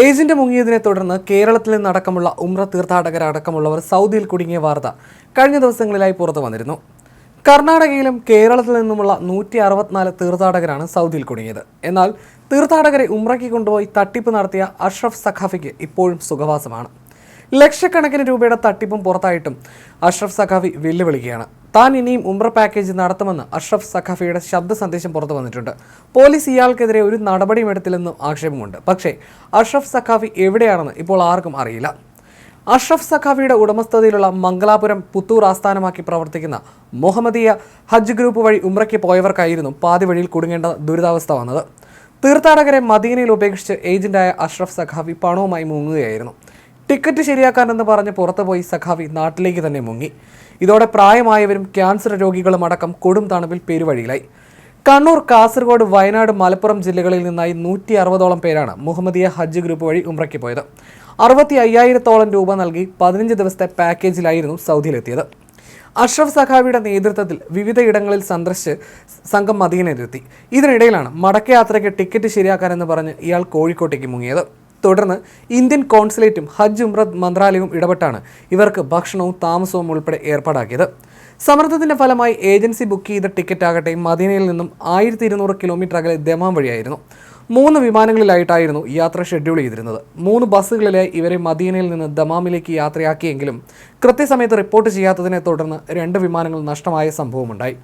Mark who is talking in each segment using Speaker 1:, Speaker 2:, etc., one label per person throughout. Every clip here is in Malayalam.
Speaker 1: ഏജന്റ് മുങ്ങിയതിനെ തുടർന്ന് കേരളത്തിൽ നിന്നടക്കമുള്ള ഉമ്ര തീർത്ഥാടകരടക്കമുള്ളവർ സൗദിയിൽ കുടുങ്ങിയ വാർത്ത കഴിഞ്ഞ ദിവസങ്ങളിലായി പുറത്തു വന്നിരുന്നു. കർണാടകയിലും കേരളത്തിൽ നിന്നുമുള്ള നൂറ്റി അറുപത്തിനാല് തീർത്ഥാടകരാണ് സൗദിയിൽ കുടുങ്ങിയത്. എന്നാൽ തീർത്ഥാടകരെ ഉമ്രയ്ക്ക് കൊണ്ടുപോയി തട്ടിപ്പ് നടത്തിയ അഷ്റഫ് സഖാഫിക്ക് ഇപ്പോഴും സുഖവാസമാണ്. ലക്ഷക്കണക്കിന് രൂപയുടെ തട്ടിപ്പും പുറത്തായിട്ടും അഷ്റഫ് സഖാഫി വെല്ലുവിളിക്കുകയാണ്. താൻ ഇനിയും ഉംറ പാക്കേജ് നടത്തുമെന്ന് അഷ്റഫ് സഖാഫിയുടെ ശബ്ദ സന്ദേശം പുറത്തു വന്നിട്ടുണ്ട്. പോലീസ് ഇയാൾക്കെതിരെ ഒരു നടപടിയും എടുത്തില്ലെന്നും ആക്ഷേപമുണ്ട്. പക്ഷേ അഷ്റഫ് സഖാഫി എവിടെയാണെന്ന് ഇപ്പോൾ ആർക്കും അറിയില്ല. അഷ്റഫ് സഖാഫിയുടെ ഉടമസ്ഥതയിലുള്ള മംഗലാപുരം പുത്തൂർ ആസ്ഥാനമാക്കി പ്രവർത്തിക്കുന്ന മുഹമ്മദിയ ഹജ്ജ് ഗ്രൂപ്പ് വഴി ഉംറയ്ക്ക് പോയവർക്കായിരുന്നു പാതി വഴിയിൽ കുടുങ്ങേണ്ട ദുരിതാവസ്ഥ വന്നത്. തീർത്ഥാടകരെ മദീനയിൽ ഉപേക്ഷിച്ച് ഏജന്റായ അഷ്റഫ് സഖാഫി പണവുമായി മുങ്ങുകയായിരുന്നു. ടിക്കറ്റ് ശരിയാക്കാനെന്ന് പറഞ്ഞ് പുറത്തുപോയി സഖാവി നാട്ടിലേക്ക് തന്നെ മുങ്ങി. ഇതോടെ പ്രായമായവരും ക്യാൻസർ രോഗികളും അടക്കം കൊടും തണുപ്പിൽ പെരുവഴിയിലായി. കണ്ണൂർ കാസർഗോഡ് വയനാട് മലപ്പുറം ജില്ലകളിൽ നിന്നായി നൂറ്റി അറുപതോളം പേരാണ് മുഹമ്മദിയ ഹജ്ജ് ഗ്രൂപ്പ് വഴി ഉംറയ്ക്ക് പോയത്. അറുപത്തി അയ്യായിരത്തോളം രൂപ നൽകി പതിനഞ്ച് ദിവസത്തെ പാക്കേജിലായിരുന്നു സൗദിയിലെത്തിയത്. അഷ്റഫ് സഖാവിയുടെ നേതൃത്വത്തിൽ വിവിധയിടങ്ങളിൽ സന്ദർശിച്ച് സംഘം മദീനയിലെത്തി. ഇതിനിടയിലാണ് മടക്കയാത്രയ്ക്ക് ടിക്കറ്റ് ശരിയാക്കാനെന്ന് പറഞ്ഞ് ഇയാൾ കോഴിക്കോട്ടേക്ക് മുങ്ങിയത്. തുടർന്ന് ഇന്ത്യൻ കോൺസുലേറ്റും ഹജ്ജ് ഉമ്രദ് മന്ത്രാലയവും ഇടപെട്ടാണ് ഇവർക്ക് ഭക്ഷണവും താമസവും ഉൾപ്പെടെ ഏർപ്പാടാക്കിയത്. സമ്മർദ്ദത്തിന്റെ ഫലമായി ഏജൻസി ബുക്ക് ചെയ്ത ടിക്കറ്റ് ആകട്ടെ മദീനയിൽ നിന്നും ആയിരത്തി ഇരുന്നൂറ് കിലോമീറ്റർ അകലെ ദമാം വഴിയായിരുന്നു. മൂന്ന് വിമാനങ്ങളിലായിട്ടായിരുന്നു യാത്ര ഷെഡ്യൂൾ ചെയ്തിരുന്നത്. മൂന്ന് ബസ്സുകളിലെ ഇവരെ മദീനയിൽ നിന്ന് ദമാമിലേക്ക് യാത്രയാക്കിയെങ്കിലും കൃത്യസമയത്ത് റിപ്പോർട്ട് ചെയ്യാത്തതിനെ തുടർന്ന് രണ്ട് വിമാനങ്ങൾ നഷ്ടമായ സംഭവമുണ്ടായി.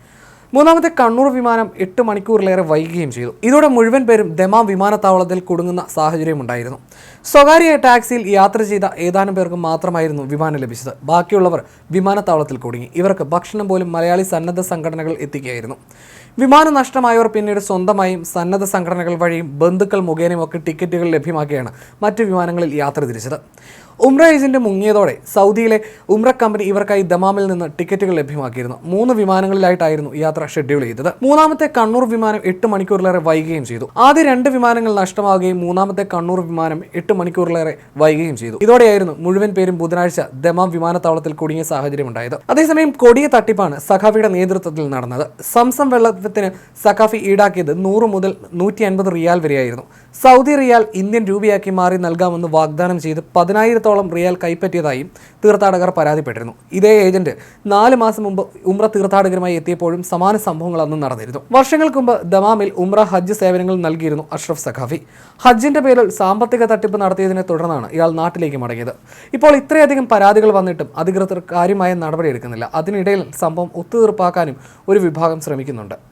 Speaker 1: മൂന്നാമത്തെ കണ്ണൂർ വിമാനം എട്ട് മണിക്കൂറിലേറെ വൈകുകയും ചെയ്തു. ഇതോടെ മുഴുവൻ പേരും ദമാം വിമാനത്താവളത്തിൽ കുടുങ്ങുന്ന സാഹചര്യമുണ്ടായിരുന്നു സ്വകാര്യ ടാക്സിയിൽ യാത്ര ചെയ്ത ഏതാനും പേർക്ക് മാത്രമായിരുന്നു വിമാനം ലഭിച്ചത്. ബാക്കിയുള്ളവർ വിമാനത്താവളത്തിൽ കുടുങ്ങി. ഇവർക്ക് ഭക്ഷണം പോലും മലയാളി സന്നദ്ധ സംഘടനകൾ എത്തിക്കുകയായിരുന്നു. വിമാനം നഷ്ടമായവർ പിന്നീട് സ്വന്തമായും സന്നദ്ധ സംഘടനകൾ വഴിയും ബന്ധുക്കൾ മുഖേനയും ഒക്കെ ടിക്കറ്റുകൾ ലഭ്യമാക്കിയാണ് മറ്റു വിമാനങ്ങളിൽ യാത്ര തിരിച്ചത്. ഉംറ ഏജന്റ് മുങ്ങിയതോടെ സൗദിയിലെ ഉംറ കമ്പനി ഇവർക്കായി ദമാമിൽ നിന്ന് ടിക്കറ്റുകൾ ലഭ്യമാക്കിയിരുന്നു. മൂന്ന് വിമാനങ്ങളിലായിട്ടായിരുന്നു യാത്ര ഷെഡ്യൂൾ ചെയ്തത്. മൂന്നാമത്തെ കണ്ണൂർ വിമാനം എട്ട് മണിക്കൂറിലേറെ വൈകുകയും ചെയ്തു. ആദ്യ രണ്ട് വിമാനങ്ങൾ നഷ്ടമാവുകയും മൂന്നാമത്തെ കണ്ണൂർ വിമാനം എട്ട് മണിക്കൂറിലേറെ വൈകുകയും ചെയ്തു. ഇതോടെയായിരുന്നു മുഴുവൻ പേരും ബുധനാഴ്ച ദമാം വിമാനത്താവളത്തിൽ കുടുങ്ങിയ സാഹചര്യമുണ്ടായത് അതേസമയം കൊടിയ തട്ടിപ്പാണ് സഖാഫിയുടെ നേതൃത്വത്തിൽ നടന്നത്. സംസം വെള്ളത്തിന് സഖാഫി ഈടാക്കിയത് നൂറ് മുതൽ നൂറ്റി അൻപത് റിയാൽ വരെയായിരുന്നു. സൗദി റിയാൽ ഇന്ത്യൻ രൂപയാക്കി മാറി നൽകാമെന്ന് വാഗ്ദാനം ചെയ്ത് പതിനായിരത്തോളം റിയാൽ കൈപ്പറ്റിയതായും തീർത്ഥാടകർ പരാതിപ്പെട്ടിരുന്നു. ഇതേ ഏജന്റ് നാല് മാസം മുമ്പ് ഉംറ തീർത്ഥാടകരുമായി എത്തിയപ്പോഴും സമാന സംഭവങ്ങൾ അന്ന് നടന്നിരുന്നു. വർഷങ്ങൾക്ക് മുമ്പ് ദമാമിൽ ഉംറ ഹജ്ജ് സേവനങ്ങൾ നൽകിയിരുന്നു അഷ്റഫ് സഖാഫി. ഹജ്ജിന്റെ പേരിൽ സാമ്പത്തിക തട്ടിപ്പ് നടത്തിയതിനെ തുടർന്നാണ് ഇയാൾ നാട്ടിലേക്ക് മടങ്ങിയത്. ഇപ്പോൾ ഇത്രയധികം പരാതികൾ വന്നിട്ടും അധികൃതർ കാര്യമായ നടപടിയെടുക്കുന്നില്ല. അതിനിടയിൽ സംഭവം ഒത്തുതീർപ്പാക്കാനും ഒരു വിഭാഗം ശ്രമിക്കുന്നുണ്ട്.